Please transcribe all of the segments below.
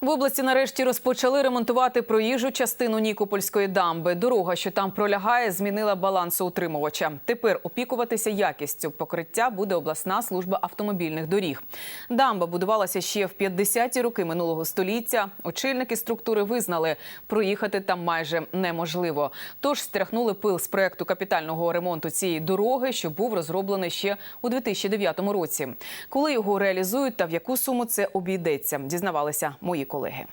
В області нарешті розпочали ремонтувати проїжджу частину Нікопольської дамби. Дорога, що там пролягає, змінила балансоутримувача. Тепер опікуватися якістю покриття буде обласна служба автомобільних доріг. Дамба будувалася ще в 50-ті роки минулого століття. Очільники структури визнали, проїхати там майже неможливо. Тож стряхнули пил з проекту капітального ремонту цієї дороги, що був розроблений ще у 2009 році. Коли його реалізують та в яку суму це обійдеться, дізнавалися мої колеги.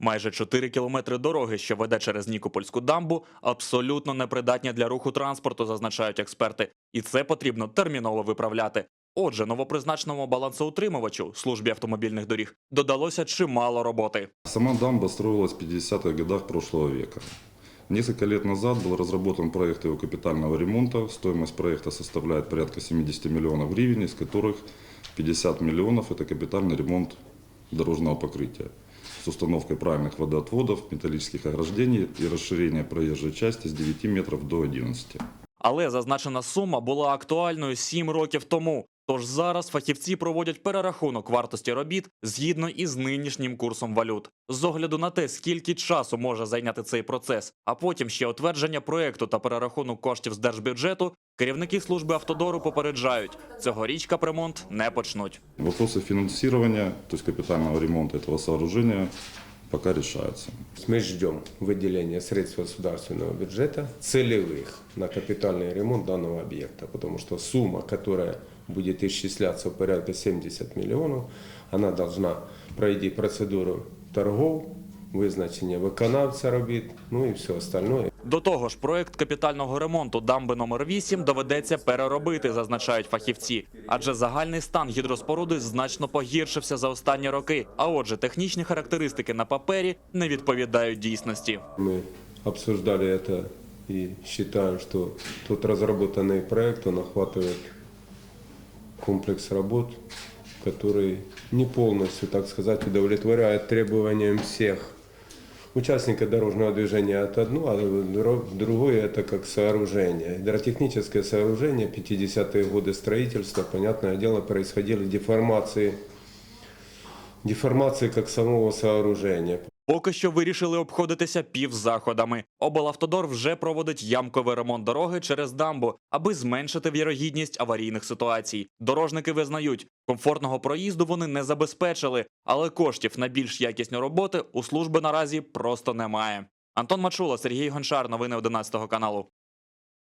Майже 4 кілометри дороги, що веде через Нікопольську дамбу, абсолютно непридатні для руху транспорту, зазначають експерти. І це потрібно терміново виправляти. Отже, новопризначеному балансоутримувачу службі автомобільних доріг додалося чимало роботи. Сама дамба строилась в 50-х годах прошлого века. Несколько лет назад был разработан проект его капитального ремонта. Стоимость проекта составляет порядка 70 миллионов гривен, из которых 50 миллионов – это капитальный ремонт дорожного покрытия с установкой правильных водоотводов, металлических ограждений и расширения проезжей части с 9 метров до 11. Але зазначена сума була актуальною сім років тому. Тож зараз фахівці проводять перерахунок вартості робіт згідно із нинішнім курсом валют. З огляду на те, скільки часу може зайняти цей процес, а потім ще утвердження проекту та перерахунок коштів з держбюджету, керівники служби автодору попереджають, цьогоріч капремонт не почнуть. Вопросы финансирования, то есть капитального ремонта этого сооружения, пока решаются. Мы ждем выделения средств государственного бюджета целевых на капитальный ремонт данного объекта, потому что сумма, которая будет исчисляться порядка 70 миллионов, она должна пройти процедуру торгов, визначення виконавця робіт, ну і все остальное. До того ж, проект капітального ремонту дамби номер 8 доведеться переробити, зазначають фахівці. Адже загальний стан гідроспоруди значно погіршився за останні роки. А отже, технічні характеристики на папері не відповідають дійсності. Мы обсуждали это и считаем, что тот разработанный проект, он охватывает комплекс работ, который не полностью, так сказать, удовлетворяет требованиям всех Участников дорожного движения. Это одно, а другое это как сооружение. Гидротехническое сооружение, 50-е годы строительства, понятное дело, происходили деформации, деформации как самого сооружения. Поки що вирішили обходитися півзаходами. Облавтодор вже проводить ямковий ремонт дороги через дамбу, аби зменшити вірогідність аварійних ситуацій. Дорожники визнають, комфортного проїзду вони не забезпечили, але коштів на більш якісні роботи у служби наразі просто немає. Антон Мачула, Сергій Гончар, новини 11 каналу.